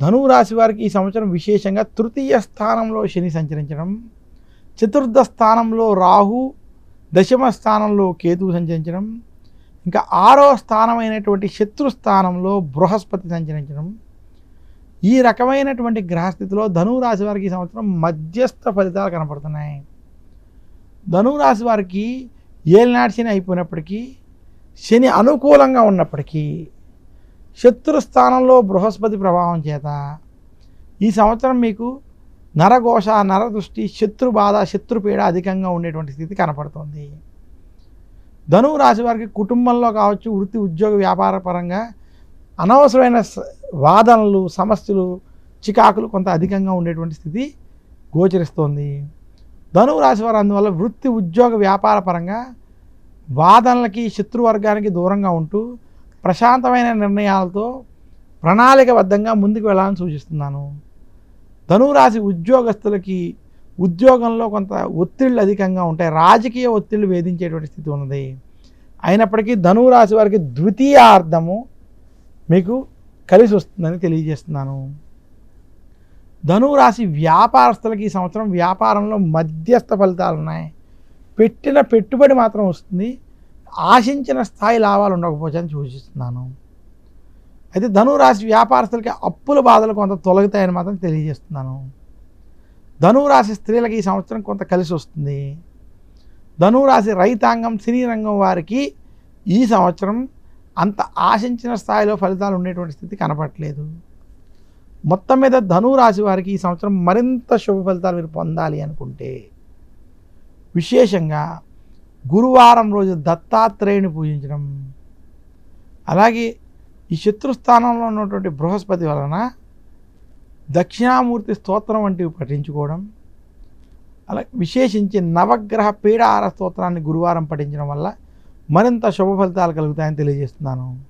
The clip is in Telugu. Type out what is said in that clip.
ధనువు రాశి వారికి ఈ సంవత్సరం విశేషంగా తృతీయ స్థానంలో శని సంచరించడం చతుర్థ స్థానంలో రాహు దశమ స్థానంలో కేతువు సంచరించడం ఇంకా ఆరో స్థానమైనటువంటి శత్రు స్థానంలో బృహస్పతి సంచరించడం. ఈ రకమైనటువంటి గ్రహస్థితిలో ధనువు రాశి వారికి ఈ సంవత్సరం మధ్యస్థ ఫలితాలు కనపడుతున్నాయి. ధనువు రాశి వారికి ఏలినాటి శని అయిపోయినప్పటికీ శని అనుకూలంగా ఉన్నప్పటికీ శత్రు స్థానంలో బృహస్పతి ప్రభావం చేత ఈ సంవత్సరం మీకు నరఘోష నరదృష్టి శత్రు బాధ శత్రుపీడ అధికంగా ఉండేటువంటి స్థితి కనపడుతుంది. ధనువు రాశి వారికి కుటుంబంలో కావచ్చు వృత్తి ఉద్యోగ వ్యాపార పరంగా అనవసరమైన వాదనలు సమస్యలు చికాకులు కొంత అధికంగా ఉండేటువంటి స్థితి గోచరిస్తోంది. ధనువు రాశి వారు అందువల్ల వృత్తి ఉద్యోగ వ్యాపార పరంగా వాదనలకి శత్రువర్గానికి దూరంగా ఉంటూ ప్రశాంతమైన నిర్ణయాలతో ప్రణాళికబద్ధంగా ముందుకు వెళ్ళాలని సూచిస్తున్నాను. ధనురాశి ఉద్యోగస్తులకి ఉద్యోగంలో కొంత ఒత్తిళ్ళు అధికంగా ఉంటాయి. రాజకీయ ఒత్తిళ్ళు వేధించేటువంటి స్థితి ఉన్నది. అయినప్పటికీ ధనురాశి వారికి వారికి ద్వితీయార్థము మీకు కలిసి వస్తుందని తెలియజేస్తున్నాను. ధనురాశి వ్యాపారస్తులకి ఈ సంవత్సరం వ్యాపారంలో మధ్యస్థ ఫలితాలు ఉన్నాయి పెట్టిన పెట్టుబడి మాత్రం వస్తుంది. ఆశించిన స్థాయి లాభాలు ఉండకపోవచ్చు అని సూచిస్తున్నాను. అయితే ధనురాశి వ్యాపారస్తులకి అప్పుల బాధలు కొంత తొలగుతాయని మాత్రం తెలియజేస్తున్నాను. ధనురాశి రాశి స్త్రీలకి ఈ సంవత్సరం కొంత కలిసి వస్తుంది. ధనురాశి రైతాంగం సినీ రంగం వారికి ఈ సంవత్సరం అంత ఆశించిన స్థాయిలో ఫలితాలు ఉండేటువంటి స్థితి కనపట్లేదు మొత్తం మీద ధనురాశి వారికి ఈ సంవత్సరం మరింత శుభ ఫలితాలు మీరు పొందాలి అనుకుంటే విశేషంగా గురువారం రోజు దత్తాత్రేయుని పూజించడం. అలాగే ఈ శత్రుస్థానంలో ఉన్నటువంటి బృహస్పతి వలన దక్షిణామూర్తి స్తోత్రం వంటివి పఠించుకోవడం. అలా విశేషించి నవగ్రహ పీడార స్తోత్రాన్ని గురువారం పఠించడం వల్ల మరింత శుభ ఫలితాలు కలుగుతాయని తెలియజేస్తున్నాను.